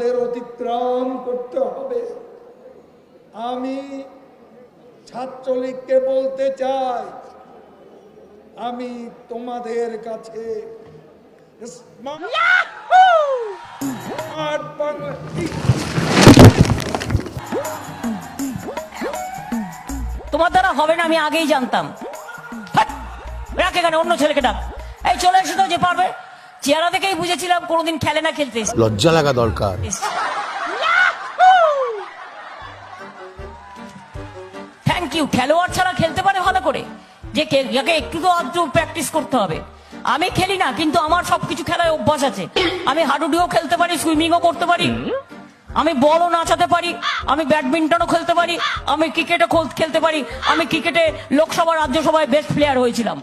আমাদের অতিক্রম করতে হবে। আমি ছাত্রলীগকে বলতে চাই, আমি তোমাদের কাছে তোমার দ্বারা হবে না, আমি আগেই জানতাম। এখানে, অন্য ছেলেকে ডাক। এই, চলে এসে তো, যে পারবে। চেহারা দেখেই বুঝেছিলাম কোনোদিন খেলে না খেলতে। লজ্জা লাগা দরকার। থ্যাংক ইউ খেলোয়াড় ছাড়া খেলতে পারে ভালো করে। যে যাকে একটু তো আধটু প্র্যাকটিস করতে হবে। আমি খেলি না কিন্তু আমার সবকিছু খেলায় অভ্যাস আছে। আমি হাডুডুও খেলতে পারি সুইমিংও করতে পারি। আমি বলও নাচাতে পারি। আমি ব্যাডমিন্টনও খেলতে পারি। আমি ক্রিকেটও খোল- খেলতে পারি। আমি ক্রিকেটে লোকসভা রাজ্যসভায় বেস্ট প্লেয়ার হয়েছিলাম।